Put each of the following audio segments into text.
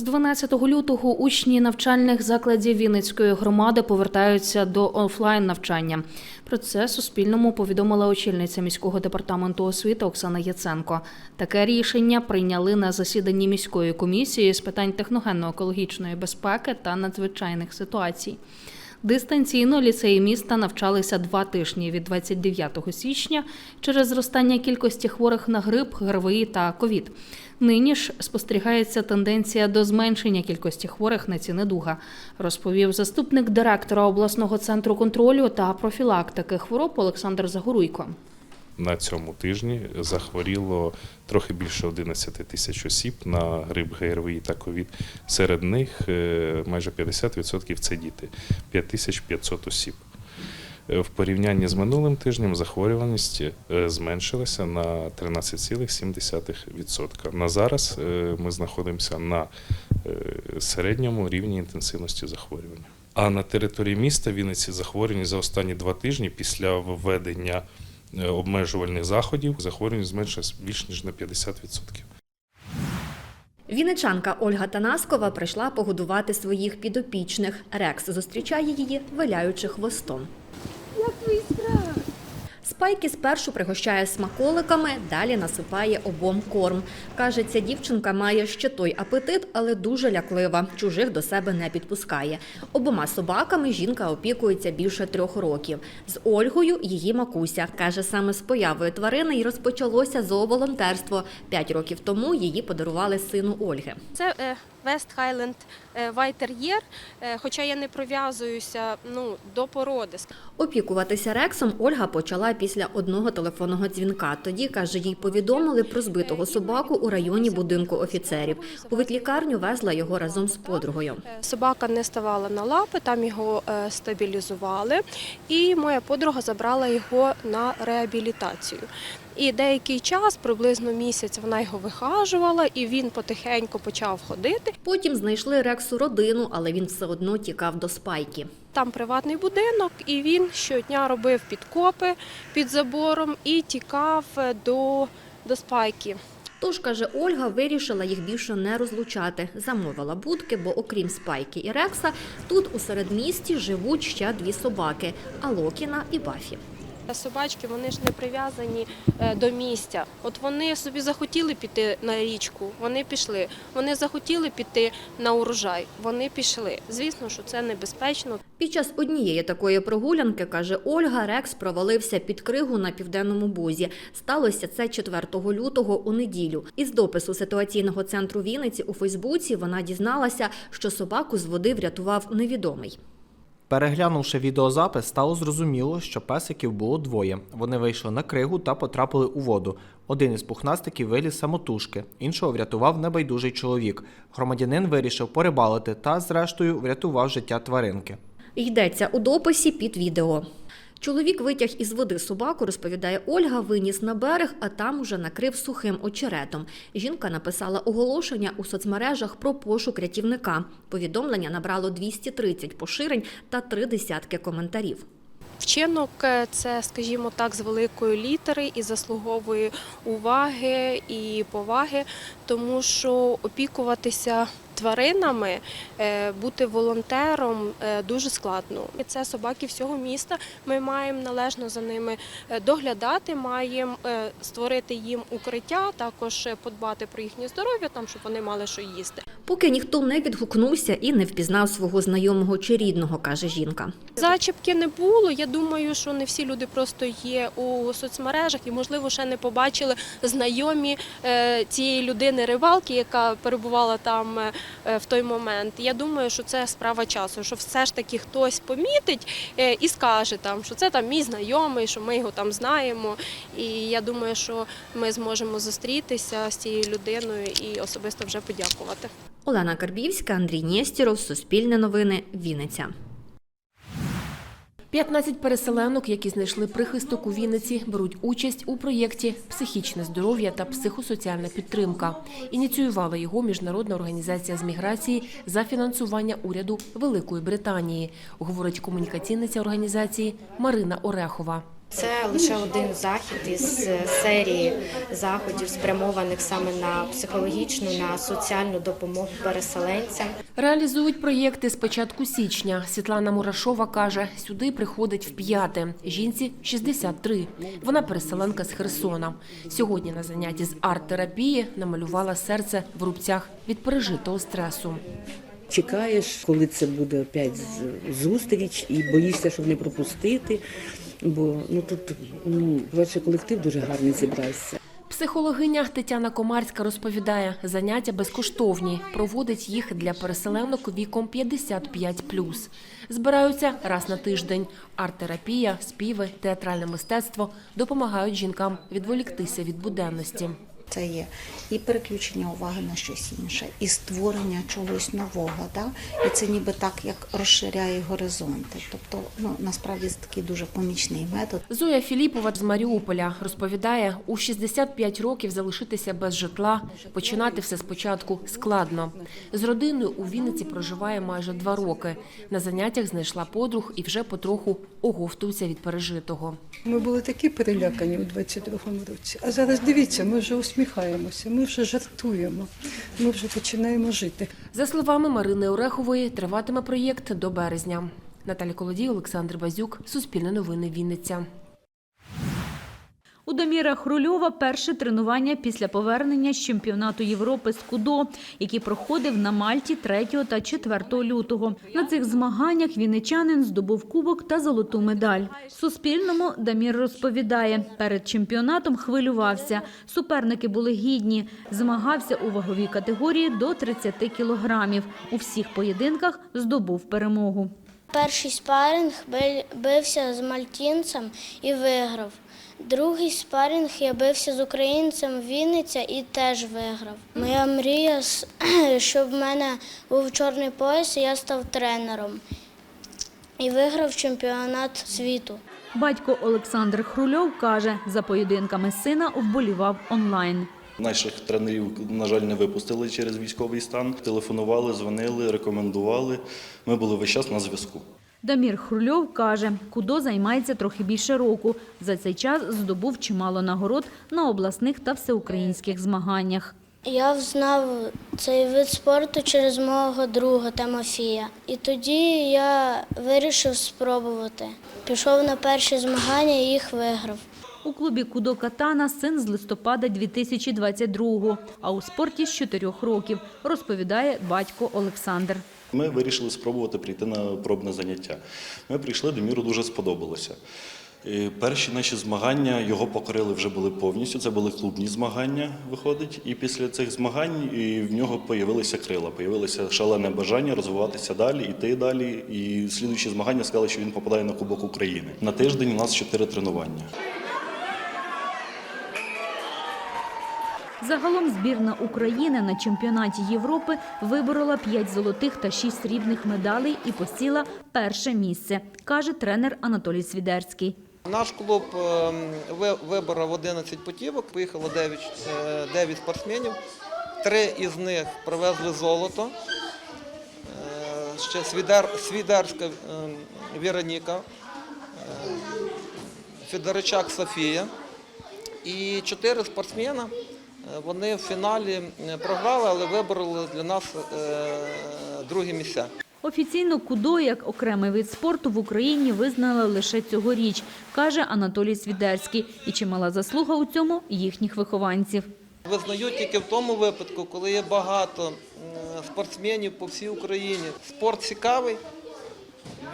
З 12 лютого учні навчальних закладів Вінницької громади повертаються до офлайн навчання. Про це Суспільному повідомила очільниця міського департаменту освіти Оксана Яценко. Таке рішення прийняли на засіданні міської комісії з питань техногенно-екологічної безпеки та надзвичайних ситуацій. Дистанційно ліцеї міста навчалися два тижні від 29 січня через зростання кількості хворих на грип, ГРВІ та ковід. Нині ж спостерігається тенденція до зменшення кількості хворих на ці недуга, розповів заступник директора обласного центру контролю та профілактики хвороб Олександр Загоруйко. На цьому тижні захворіло трохи більше 11 тисяч осіб на грип ГРВІ та ковід. Серед них е, майже 50% це діти 5500 осіб. Е, В порівнянні з минулим тижнем захворюваність е, зменшилася на 13,7%. На зараз ми знаходимося на середньому рівні інтенсивності захворювання. А на території міста Вінниці захворюваність за останні два тижні після введення обмежувальних заходів захворюваність зменшилась більш ніж на 50%. Вінничанка Ольга Танаскова прийшла погодувати своїх підопічних. Рекс зустрічає її, виляючи хвостом. Спайки спершу пригощає смаколиками, далі насипає обом корм. Каже, ця дівчинка має ще той апетит, але дуже ляклива. Чужих до себе не підпускає. Обома собаками жінка опікується більше трьох років. З Ольгою її макуся. Каже, саме з появою тварини й розпочалося зооволонтерство. П'ять років тому її подарували сину Ольги. Це е, White Terrier, е, хоча я не прив'язуюся ну, до породи. Опікуватися Рексом Ольга почала після одного телефонного дзвінка. Тоді, каже, їй повідомили про збитого собаку у районі будинку офіцерів. У ветлікарню везла його разом з подругою. Собака не ставала на лапи, там його е, стабілізували, і моя подруга забрала його на реабілітацію. І деякий час, приблизно місяць, вона його вихажувала, і він потихеньку почав ходити. Потім знайшли Рексу родину, але він все одно тікав до спайки. Там приватний будинок, і він щодня робив підкопи під забором і тікав е, до, до спайки. Тож, каже Ольга, вирішила їх більше не розлучати. Замовила будки, бо окрім спайки і Рекса, тут у середмісті живуть ще дві собаки Алокіна і Бафі. Собачки вони ж не прив'язані е, до місця. От вони собі захотіли піти на річку, вони пішли. Вони захотіли піти на урожай, вони пішли. Звісно, що це небезпечно. Під час однієї такої прогулянки, каже Ольга, Рекс провалився під кригу на південному бузі. Сталося це 4 лютого у неділю. Із допису ситуаційного центру Вінниці у Фейсбуці вона дізналася, що собаку з води врятував невідомий. Переглянувши відеозапис, стало зрозуміло, що песиків було двоє. Вони вийшли на кригу та потрапили у воду. Один із пухнастиків виліз самотужки, іншого врятував небайдужий чоловік. Громадянин вирішив порибалити та, зрештою, врятував життя тваринки. Йдеться у дописі під відео. Чоловік витяг із води собаку, розповідає Ольга, виніс на берег, а там уже накрив сухим очеретом. Жінка написала оголошення у соцмережах про пошук рятівника. Повідомлення набрало 230 поширень та три десятки коментарів. Вчинок е, це, скажімо так, з великої літери і заслуговує уваги і поваги, тому що опікуватися тваринами, е, бути волонтером е, дуже складно. Це собаки всього міста. Ми маємо належно за ними е, доглядати, маємо створити їм укриття, також подбати про їхнє здоров'я, там щоб вони мали що їсти. Поки ніхто не відгукнувся і не впізнав свого знайомого чи рідного, каже жінка. Зачіпки не було. Я думаю, що не всі люди просто є у соцмережах і, можливо, ще не побачили знайомі цієї людини рибалки, яка перебувала там в той момент. Я думаю, що це справа часу, що все ж таки хтось помітить е, і скаже там, що це там мій знайомий, що ми його там знаємо. І я думаю, що ми зможемо зустрітися з цією людиною і особисто вже подякувати. Олена Карбівська, Андрій Нєстіров, Суспільне новини, Вінниця. 15 переселенок, які знайшли прихисток у Вінниці, беруть участь у проєкті Психічне здоров'я та психосоціальна підтримка. Ініціювала його міжнародна організація з міграції за фінансування уряду Великої Британії, говорить комунікаційниця організації Марина Орехова. Це лише один захід із е, серії заходів, спрямованих саме на психологічну, на соціальну допомогу переселенцям. Реалізують проєкти з початку січня. Світлана Мурашова каже, сюди приходить вп'яте. Жінці 63. Вона переселенка з Херсона. Сьогодні на занятті з арт-терапії намалювала серце в рубцях від пережитого стресу. Чекаєш, коли це буде опять зустріч, і боїшся, щоб не пропустити. Бо ну тут ну, перше колектив дуже гарний зібрався. Психологиня Тетяна Комарська розповідає, заняття безкоштовні. Проводить їх для переселенок віком 55+. Збираються раз на тиждень. Арт-терапія, співи, театральне мистецтво допомагають жінкам відволіктися від буденності. Це є і переключення уваги на щось інше, і створення чогось нового. Да? І це ніби так, як розширяє горизонти. Тобто, ну насправді це такий дуже помічний метод. Зоя Філіпова з Маріуполя розповідає, у 65 років залишитися без житла, починати все спочатку складно. З родиною у Вінниці проживає майже два роки. На заняттях знайшла подруг і вже потроху оговтується від пережитого. Ми були такі перелякані у 22-му році. А зараз дивіться, ми вже усміхаємося, ми вже жартуємо, ми вже починаємо жити. За словами Марини Орехової, триватиме проєкт до березня. Наталя Колодій, Олександр Базюк, Суспільне новини Вінниця. У Даміра Хрульова перше тренування після повернення з чемпіонату Європи з кудо, який проходив на Мальті 3 та 4 лютого. На цих змаганнях вінничанин здобув кубок та золоту медаль. Суспільному Дамір розповідає, перед чемпіонатом хвилювався. Суперники були гідні. Змагався у ваговій категорії до 30 кілограмів. У всіх поєдинках здобув перемогу. Перший спаринг бився з мальтінцем і виграв. Другий спаринг я бився з українцем Вінниця і теж виграв. Моя мрія, щоб в мене був чорний пояс, і я став тренером і виграв чемпіонат світу. Батько Олександр Хрульов каже, за поєдинками сина вболівав онлайн. Наших тренерів, на жаль, не випустили через військовий стан. Телефонували, дзвонили, рекомендували. Ми були весь час на зв'язку. Дамір Хрульов каже, кудо займається трохи більше року. За цей час здобув чимало нагород на обласних та всеукраїнських змаганнях. Я взнав цей вид спорту через мого друга Тимофія. І тоді я вирішив спробувати. Пішов на перші змагання і їх виграв. У клубі Кудо Катана син з листопада 2022-го, а у спорті з 4 років, розповідає батько Олександр. Ми вирішили спробувати прийти на пробне заняття. Ми прийшли, Деміру дуже сподобалося. Перші наші змагання його покорили вже були повністю. Це були клубні змагання, виходить. І після цих змагань в нього появилися крила, появилося шалене бажання розвиватися далі, йти далі. І слідуючі змагання сказали, що він попадає на Кубок України. На тиждень у нас чотири тренування. Загалом збірна України на чемпіонаті Європи виборола 5 золотих та 6 срібних медалей і посіла перше місце, каже тренер Анатолій Свідерський. Наш клуб ем, ви- виборов 11 путівок, поїхало 9, е, 9 спортсменів. Три із них привезли золото. Е, Ще Свідер, Свідерська ем, Віроніка, е, Федоричак Софія. І чотири спортсмена. Е, Вони в фіналі е, програли, але вибороли для нас е, другі місця. Офіційно кудо як окремий вид спорту в Україні визнали лише цьогоріч, каже Анатолій Свідерський. І чимала заслуга у цьому їхніх вихованців. Визнають тільки в тому випадку, коли є багато спортсменів по всій Україні. Спорт цікавий,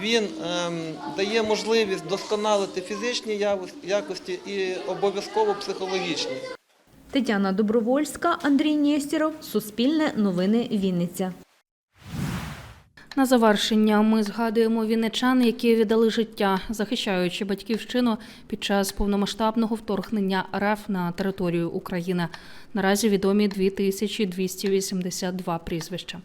він ем, дає можливість вдосконалити фізичні якості і обов'язково психологічні. Тетяна Добровольська, Андрій Нєстєров, Суспільне новини Вінниця. На завершення ми згадуємо вінничан, які віддали життя, захищаючи батьківщину під час повномасштабного вторгнення РФ на територію України. Наразі відомі 2282 прізвища.